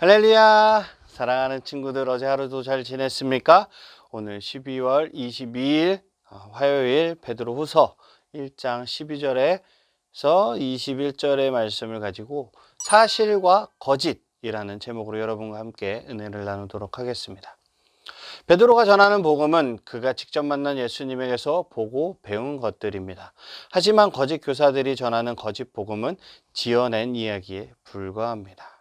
할렐루야! 사랑하는 친구들 어제 하루도 잘 지냈습니까? 오늘 12월 22일 어, 화요일 베드로 후서 1장 12절에서 21절의 말씀을 가지고 사실과 거짓이라는 제목으로 여러분과 함께 은혜를 나누도록 하겠습니다. 베드로가 전하는 복음은 그가 직접 만난 예수님에게서 보고 배운 것들입니다. 하지만 거짓 교사들이 전하는 거짓 복음은 지어낸 이야기에 불과합니다.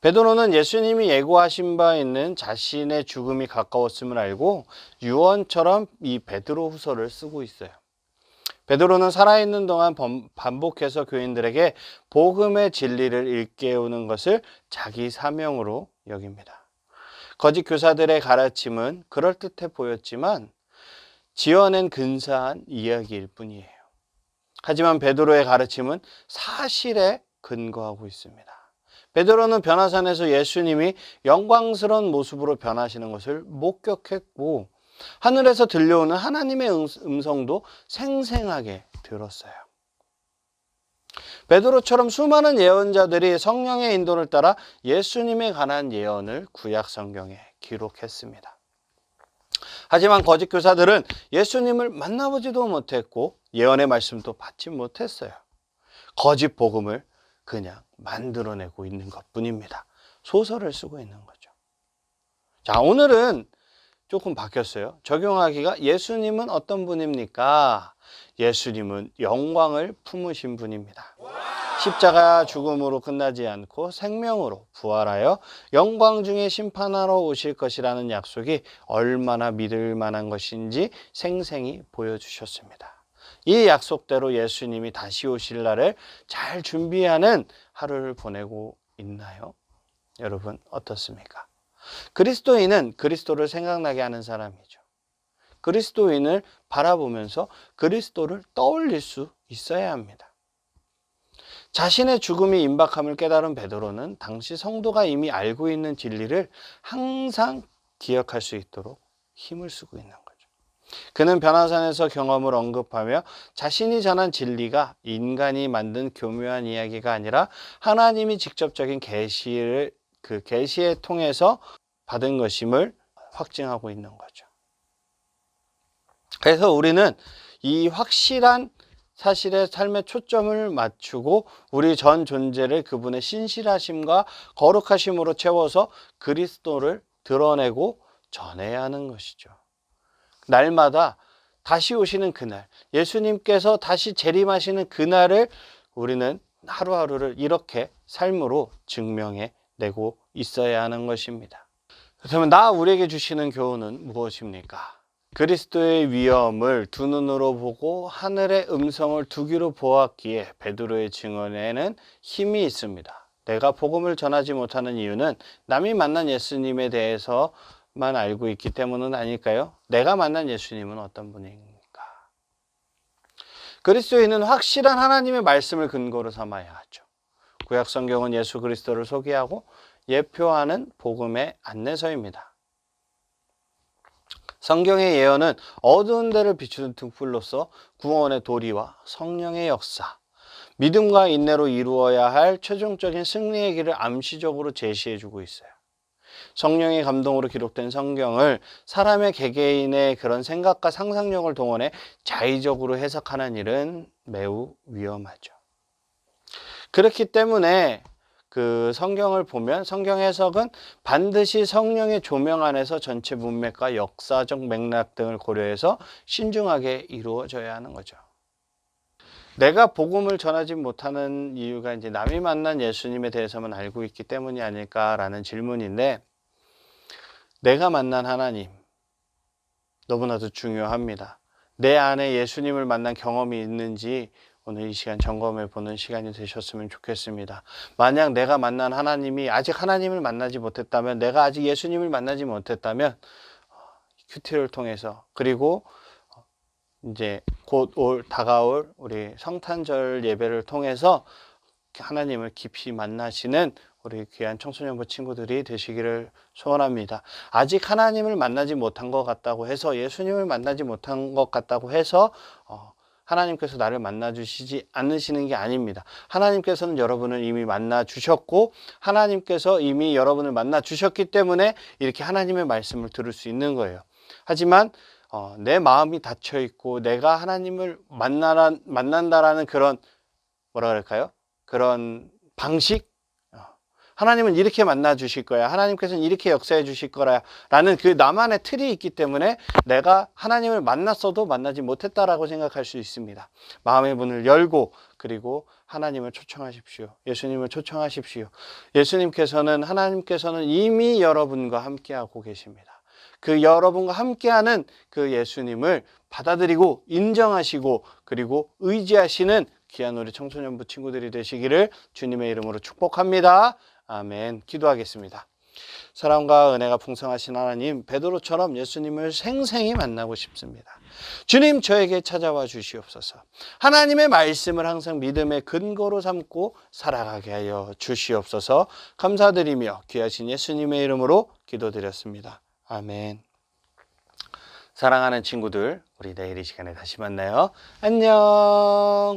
베드로는 예수님이 예고하신 바 있는 자신의 죽음이 가까웠음을 알고 유언처럼 이 베드로 후서를 쓰고 있어요. 베드로는 살아있는 동안 범- 반복해서 교인들에게 복음의 진리를 일깨우는 것을 자기 사명으로 여깁니다. 거짓 교사들의 가르침은 그럴듯해 보였지만 지어낸 근사한 이야기일 뿐이에요. 하지만 베드로의 가르침은 사실에 근거하고 있습니다. 베드로는 변화산에서 예수님이 영광스러운 모습으로 변하시는 것을 목격했고 하늘에서 들려오는 하나님의 음- 음성도 생생하게 들었어요. 베드로처럼 수많은 예언자들이 성령의 인도를 따라 예수님에 관한 예언을 구약 성경에 기록했습니다. 하지만 거짓 교사들은 예수님을 만나보지도 못했고 예언의 말씀도 받지 못했어요. 거짓 복음을 그냥 만들어내고 있는 것 뿐입니다. 소설을 쓰고 있는 거죠. 자, 오늘은 조금 바뀌었어요. 적용하기가 예수님은 어떤 분입니까? 예수님은 영광을 품으신 분입니다. 십자가 죽음으로 끝나지 않고 생명으로 부활하여 영광 중에 심판하러 오실 것이라는 약속이 얼마나 믿을 만한 것인지 생생히 보여주셨습니다. 이 약속대로 예수님이 다시 오실 날을 잘 준비하는 하루를 보내고 있나요? 여러분 어떻습니까? 그리스도인은 그리스도를 생각나게 하는 사람이죠. 그리스도인을 바라보면서 그리스도를 떠올릴 수 있어야 합니다. 자신의 죽음이 임박함을 깨달은 베드로는 당시 성도가 이미 알고 있는 진리를 항상 기억할 수 있도록 힘을 쓰고 있는. 그는 변화산에서 경험을 언급하며 자신이 전한 진리가 인간이 만든 교묘한 이야기가 아니라 하나님이 직접적인 계시를 그 계시에 통해서 받은 것임을 확증하고 있는 거죠. 그래서 우리는 이 확실한 사실의 삶의 초점을 맞추고 우리 전 존재를 그분의 신실하심과 거룩하심으로 채워서 그리스도를 드러내고 전해야 하는 것이죠. 날마다 다시 오시는 그날, 예수님께서 다시 재림하시는 그날을 우리는 하루하루를 이렇게 삶으로 증명해 내고 있어야 하는 것입니다. 그렇다면 나 우리에게 주시는 교훈은 무엇입니까? 그리스도의 위엄을 두 눈으로 보고 하늘의 음성을 두 귀로 보았기에 베드로의 증언에는 힘이 있습니다. 내가 복음을 전하지 못하는 이유는 남이 만난 예수님에 대해서 만 알고 있기 때문은 아닐까요? 내가 만난 예수님은 어떤 분입니까? 그리스도인은 확실한 하나님의 말씀을 근거로 삼아야 하죠. 구약 성경은 예수 그리스도를 소개하고 예표하는 복음의 안내서입니다. 성경의 예언은 어두운 데를 비추는 등불로서 구원의 도리와 성령의 역사, 믿음과 인내로 이루어야 할 최종적인 승리의 길을 암시적으로 제시해 주고 있어요. 성령의 감동으로 기록된 성경을 사람의 개개인의 그런 생각과 상상력을 동원해 자의적으로 해석하는 일은 매우 위험하죠. 그렇기 때문에 그 성경을 보면 성경 해석은 반드시 성령의 조명 안에서 전체 문맥과 역사적 맥락 등을 고려해서 신중하게 이루어져야 하는 거죠. 내가 복음을 전하지 못하는 이유가 이제 남이 만난 예수님에 대해서만 알고 있기 때문이 아닐까라는 질문인데 내가 만난 하나님 너무나도 중요합니다. 내 안에 예수님을 만난 경험이 있는지 오늘 이 시간 점검해 보는 시간이 되셨으면 좋겠습니다. 만약 내가 만난 하나님이 아직 하나님을 만나지 못했다면, 내가 아직 예수님을 만나지 못했다면, 어, 큐티를 통해서, 그리고 어, 이제 곧 올, 다가올 우리 성탄절 예배를 통해서 하나님을 깊이 만나시는 우리 귀한 청소년부 친구들이 되시기를 소원합니다. 아직 하나님을 만나지 못한 것 같다고 해서 예수님을 만나지 못한 것 같다고 해서 어, 하나님께서 나를 만나 주시지 않으시는 게 아닙니다. 하나님께서는 여러분을 이미 만나 주셨고 하나님께서 이미 여러분을 만나 주셨기 때문에 이렇게 하나님의 말씀을 들을 수 있는 거예요. 하지만 어, 내 마음이 닫혀 있고 내가 하나님을 만나라, 만난다라는 그런 뭐라 그럴까요? 그런 방식? 어, 하나님은 이렇게 만나 주실 거야. 하나님께서는 이렇게 역사해 주실 거라. 라는 그 나만의 틀이 있기 때문에 내가 하나님을 만났어도 만나지 못했다라고 생각할 수 있습니다. 마음의 문을 열고 그리고 하나님을 초청하십시오. 예수님을 초청하십시오. 예수님께서는 하나님께서는 이미 여러분과 함께하고 계십니다. 그 여러분과 함께하는 그 예수님을 받아들이고 인정하시고 그리고 의지하시는 귀한 우리 청소년부 친구들이 되시기를 주님의 이름으로 축복합니다. 아멘. 기도하겠습니다. 사랑과 은혜가 풍성하신 하나님, 베드로처럼 예수님을 생생히 만나고 싶습니다. 주님, 저에게 찾아와 주시옵소서. 하나님의 말씀을 항상 믿음의 근거로 삼고 살아가게 하여 주시옵소서. 감사드리며 귀하신 예수님의 이름으로 기도드렸습니다. 아멘. 사랑하는 친구들, 우리 내일 이 시간에 다시 만나요. 안녕.